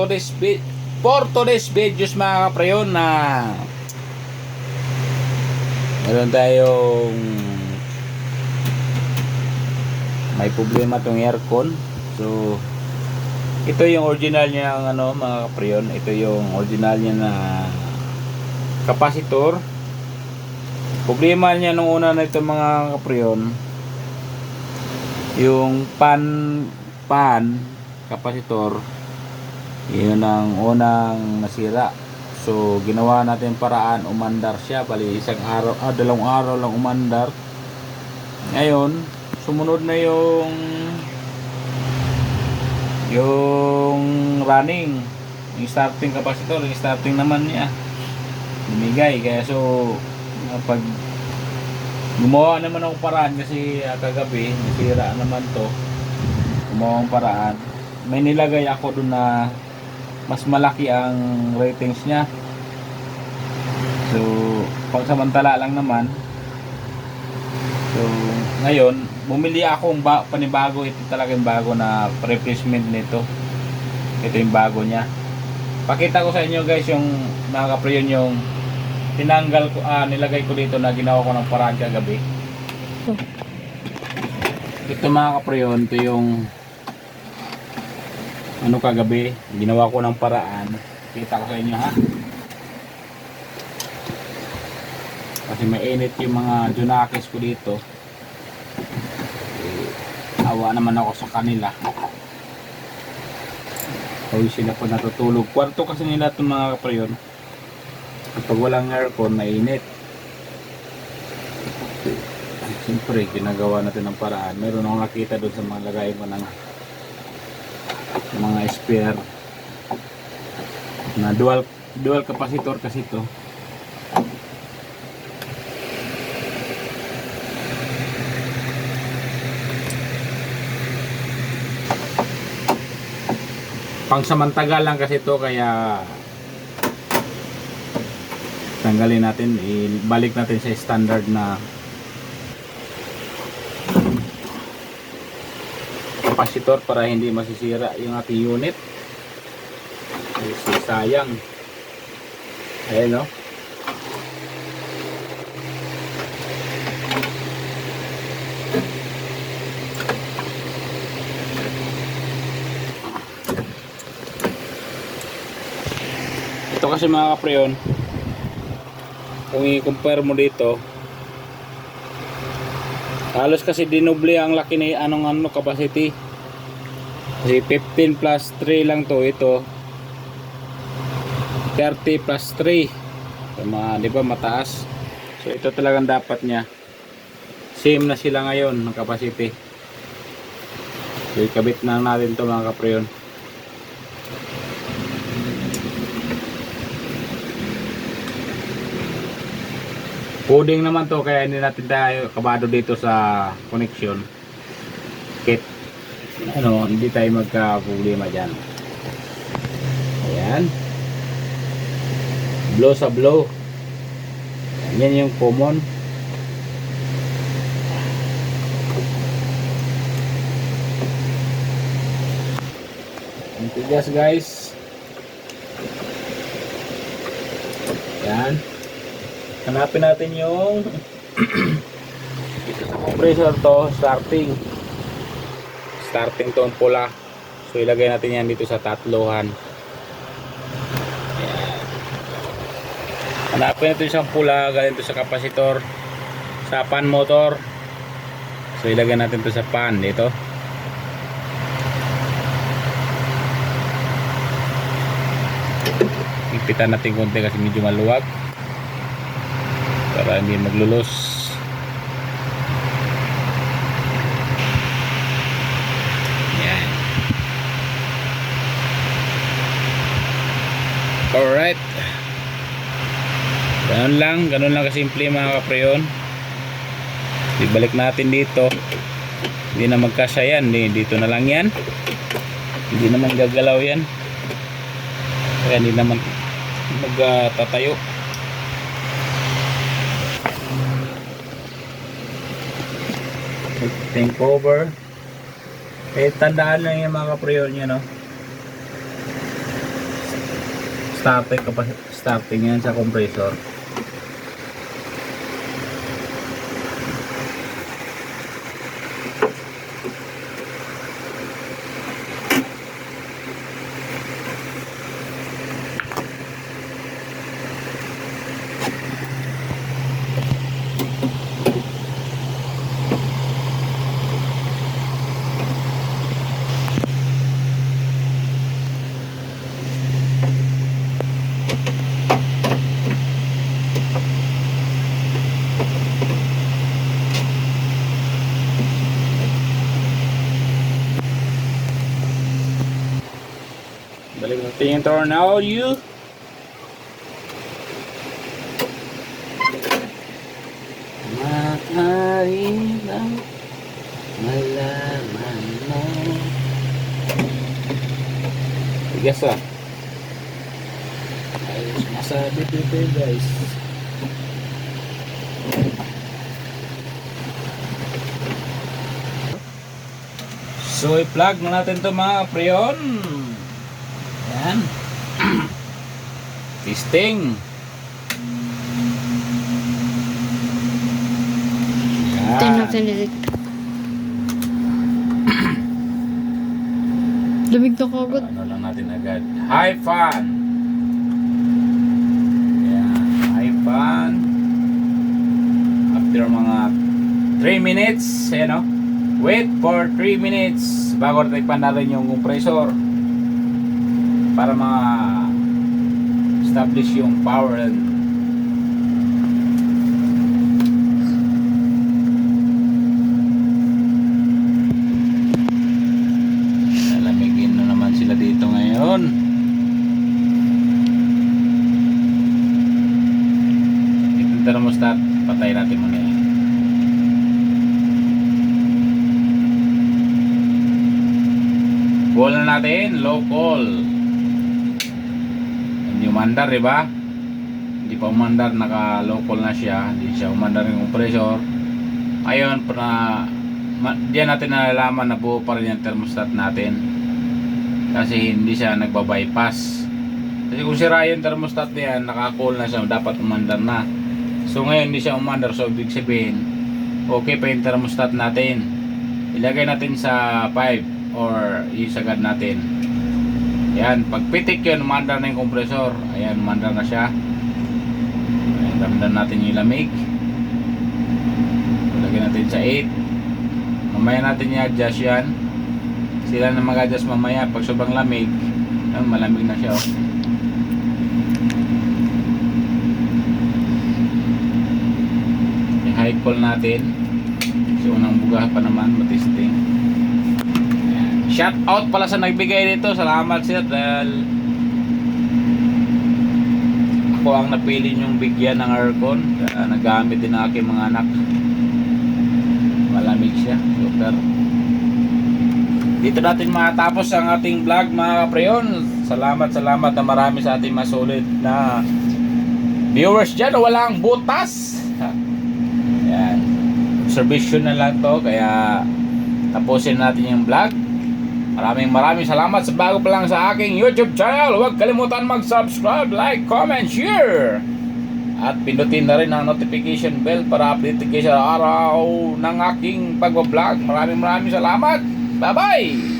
today's vid for today's videos mga kaprayon na meron tayong may problema tong aircon. So ito yung original niya ng ano mga kaprayon ito yung original niya na kapasitor problema niya nung una na ito mga kaprayon yung pan pan kapasitor yun ang unang nasira. So ginawa natin paraan umandar siya. Bali isang araw ah, dalawang araw lang umandar. Ngayon sumunod na yung yung running. Yung starting kapasitor yung starting naman niya. Lumigay kaya so pag gumawa naman ako paraan kasi ah, kagabi nasira naman to. Gumawa akong paraan. May nilagay ako dun na mas malaki ang ratings niya. So pagsamantala lang naman. So ngayon bumili ako ng ba- panibago. Ito talaga yung bago na replacement nito. Ito yung bago niya. Pakita ko sa inyo guys yung mga kapriyon yung tinanggal ko ah, nilagay ko dito na ginawa ko ng paraan kagabi. Ito mga kapriyon ito yung ano kagabi ginawa ko ng paraan. Kita ko sa inyo ha? Kasi mainit yung mga junakis ko dito. Eh, awa naman ako sa kanila. Hoy sila po natutulog. Kwarto kasi nila itong mga kaprayon kapag walang aircon mainit. Siyempre ginagawa natin ng paraan. Meron akong nakita doon sa mga lagay ko ng mga spare. Na dual dual capacitor kasi ito pangsamantagal lang kasi ito kaya tanggalin natin ibalik natin sa standard na kapasitor para hindi masisira yung ating unit. Kasi sayang. Ayan o ito kasi mga kapreyon kung i-compare mo dito halos kasi dinoble ang laki ni anong ano capacity kasi 15 plus 3 lang to ito. 30 plus 3 so, mga, di ba mataas. So ito talagang dapat niya. Same na sila ngayon ng capacity. So ikabit na natin to mga kapreyon Coding naman to kaya hindi natin tayo kabado dito sa connection. Kit ano, hindi tayo magka-problema diyan. Ayan. Blow sa blow. Yan yung common. Ang guys. Yan hanapin natin yung dito sa compressor to starting starting to ang pula. So ilagay natin yan dito sa tatlohan. Ayan. hanapin natin isang pula galing to sa kapasitor sa pan motor. So ilagay natin to sa pan dito. Ipitan natin konti kasi medyo maluwag. Para hindi maglulos yan alright. Ganun lang ganun lang kasimple mga kapreyon ibalik natin dito. Hindi na magkasya yan. Dito na lang yan. Hindi naman gagalaw yan. Kaya hindi naman magtatayo. Tank over. Eh tandaan lang yung mga kapriyon nyo no starting starting yan sa compressor. Balik natin yung tornado. Maaari bang malaman mo? Tigas ah. Guys. So i-plug na natin to mga preon. Yan. Testing. Turn off the light. Lamig na kagad. Ano lang natin agad. High fan. Yan. High fan. After mga 3 minutes, ano? Wait for 3 minutes bago natin na rin yung compressor para mga establish yung power and Lalamigin na naman sila dito ngayon. Thermostat, patay natin muna yan. Natin, low call. Umandar, di ba? Hindi pa umandar, naka low call na siya. Hindi siya umandar yung compressor. Ayun, para diyan natin nalalaman na buo pa rin yung thermostat natin. Kasi hindi siya nagba-bypass. Kasi kung sira yung thermostat niyan, naka-cool na siya, dapat umandar na. So ngayon hindi siya umandar, so ibig sabihin, okay pa yung thermostat natin. Ilagay natin sa 5 or isagad natin. Yan, pag pitik yun, umandar na yung compressor. Ayan, umandar na siya. Ayan, damdan natin yung lamig. Lagyan natin sa 8. Mamaya natin i-adjust yan. Sila na mag-adjust mamaya pag sobrang lamig. Ayan, malamig na siya. Oh. I-high call natin. Kasi unang buga pa naman, matisting. Shout out pala sa nagbigay nito. Salamat sir dahil ako ang napili niyong bigyan ng aircon. Kaya nagamit din ng aking mga anak. Malamig siya. Super. Dito natin matapos ang ating vlog mga kapreyon. Salamat, salamat na marami sa ating masulit na viewers dyan. Walang butas. Yan. Observation na lang to. Kaya tapusin natin yung vlog. Maraming maraming salamat sa bago pa lang sa aking YouTube channel. Huwag kalimutan mag-subscribe, like, comment, share. At pindutin na rin ang notification bell para update kayo sa araw ng aking pag-vlog. Maraming maraming salamat. Bye-bye!